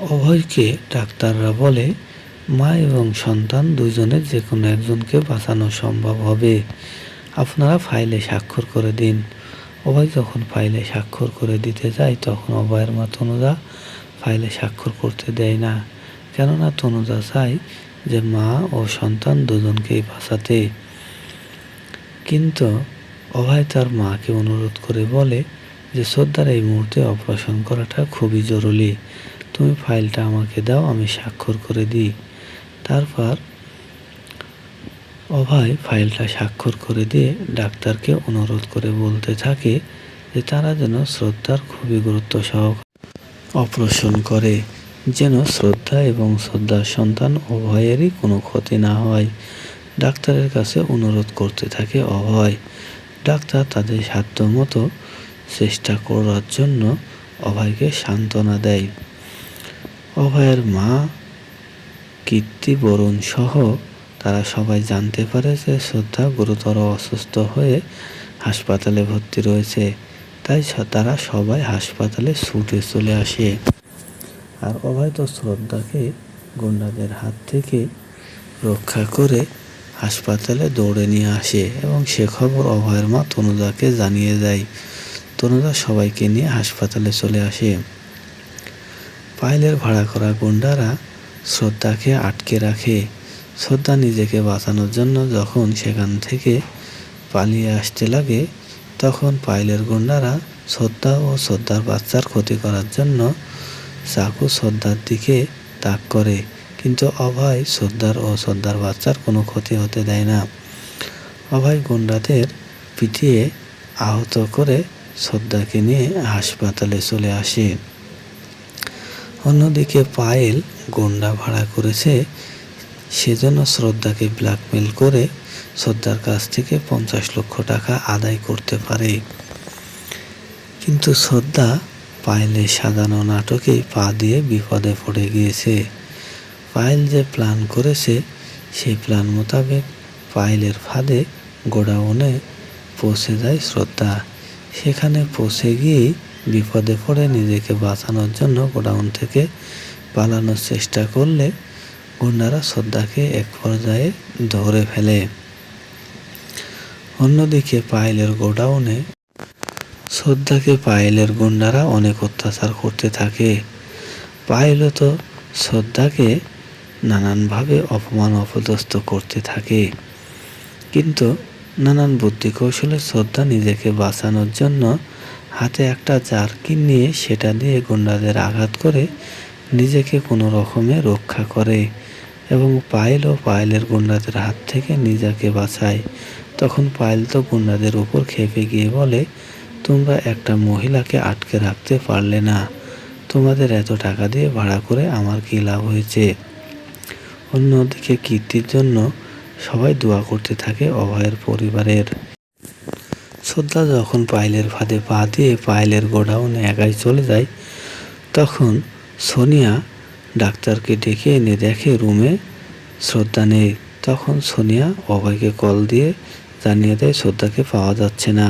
অভয়কে ডাক্তাররা বলে, মা এবং সন্তান দুজনের যে কোনো একজনকে বাঁচানো সম্ভব হবে। আপনারা ফাইলে স্বাক্ষর করে দিন। অভয় যখন ফাইলে স্বাক্ষর করে দিতে যায়, তখন অভয়ের মা তনুজা ফাইলে স্বাক্ষর করতে দেয় না। কেননা তনুজা চায় যে মা ও সন্তান দুজনকেই বাঁচাতে। কিন্তু অভয় তার মাকে অনুরোধ করে বলে যে, শ্রদ্ধার এই মুহূর্তে অপারেশন করাটা খুবই জরুরি। তুমি ফাইলটা আমাকে দাও, আমি স্বাক্ষর করে দিই। তারপর অভয় ফাইলটা স্বাক্ষর করে দিয়ে ডাক্তারকে অনুরোধ করে বলতে থাকে যে তারা যেন শ্রদ্ধার খুবই গুরুত্ব সহ অপারেশন করে, যেন শ্রদ্ধা এবং শ্রদ্ধার সন্তান উভয়েরই কোনো ক্ষতি না হয়। ডাক্তারের কাছে অনুরোধ করতে থাকে অভয়। ডাক্তার তাদের সাধ্য মতো চেষ্টা করার জন্য অভয়কে সান্ত্বনা দেয়। অভয়ের মা, কীর্তি, বরুণ সহ তারা সবাই জানতে পারে যে শ্রদ্ধা গুরুতর অসুস্থ হয়ে হাসপাতালে ভর্তি রয়েছে। তাই তারা সবাই হাসপাতালে ছুটে চলে আসে। আর অভয় তো শ্রদ্ধাকে গুন্ডাদের হাত থেকে রক্ষা করে হাসপাতালে দৌড়ে নিয়ে আসে এবং সে খবর অভয়ের মা তনুজাকে জানিয়ে দেয়। তনুজা সবাইকে নিয়ে হাসপাতালে চলে আসে। পাইলের ভাড়া করা গুন্ডারা শ্রদ্ধাকে আটকে রাখে। শ্রদ্ধা নিজেকে বাঁচানোর জন্য যখন সেখান থেকে পালিয়ে আসতে লাগে, তখন পাইলের গুন্ডারা শ্রদ্ধা ও শ্রদ্ধার বাচ্চার ক্ষতি করার জন্য চাকু শ্রদ্ধার দিকে তাক করে। কিন্তু অভয় শ্রদ্ধার ও শ্রদ্ধার বাচ্চার কোনো ক্ষতি হতে দেয় না। অভয় গুন্ডাদের পিটিয়ে আহত করে শ্রদ্ধাকে নিয়ে হাসপাতালে চলে আসে। অন্যদিকে পায়েল গুন্ডা ভাড়া করেছে, সেজন্য শ্রদ্ধাকে ব্ল্যাকমেল করে শ্রদ্ধার কাছ থেকে পঞ্চাশ লক্ষ টাকা আদায় করতে পারে। কিন্তু শ্রদ্ধা পায়েলের সাজানো নাটকে পা দিয়ে বিপদে পড়ে গিয়েছে। পায়েল যে প্ল্যান করেছে, সেই প্ল্যান মোতাবেক পায়েলের ফাঁদে গোডাউনে পৌঁছে যায় শ্রদ্ধা। সেখানে পৌঁছে গিয়েই বিপদে পড়ে নিজেকে বাঁচানোর জন্য গোডাউন থেকে পালানোর চেষ্টা করলে গুন্ডারা শ্রদ্ধাকে এক পর্যায়ে ধরে ফেলে। অন্যদিকে পায়েলের গোডাউনে শ্রদ্ধাকে পায়েলের গুন্ডারা অনেক অত্যাচার করতে থাকে। পায়েলও তো শ্রদ্ধাকে নানানভাবে অপমান অপদস্থ করতে থাকে। কিন্তু নানান বুদ্ধি কৌশলে শ্রদ্ধা নিজেকে বাঁচানোর জন্য হাতে একটা জার্কিন নিয়ে সেটা দিয়ে গুন্ডাদের আঘাত করে নিজেকে কোনো রকমে রক্ষা করে এবং পায়েল ও পায়েলের গুন্ডাদের হাত থেকে নিজেকে বাঁচায়। তখন পায়েল তো গুন্ডাদের উপর খেপে গিয়ে বলে, তোমরা একটা মহিলাকে আটকে রাখতে পারলে না। তোমাদের এত টাকা দিয়ে ভাড়া করে আমার কী লাভ হয়েছে? অন্যদিকে কীর্তির জন্য সবাই দোয়া করতে থাকে অভয়ের পরিবারের। শ্রদ্ধা যখন পায়েলের ফাঁদে পা দিয়ে পায়েলের গোডাউনে একাই চলে যায়, তখন সোনিয়া ডাক্তারকে ডেকে এনে দেখে রুমে শ্রদ্ধা নেই। তখন সোনিয়া অভয়কে কল দিয়ে জানিয়ে দেয়, শ্রদ্ধাকে পাওয়া যাচ্ছে না।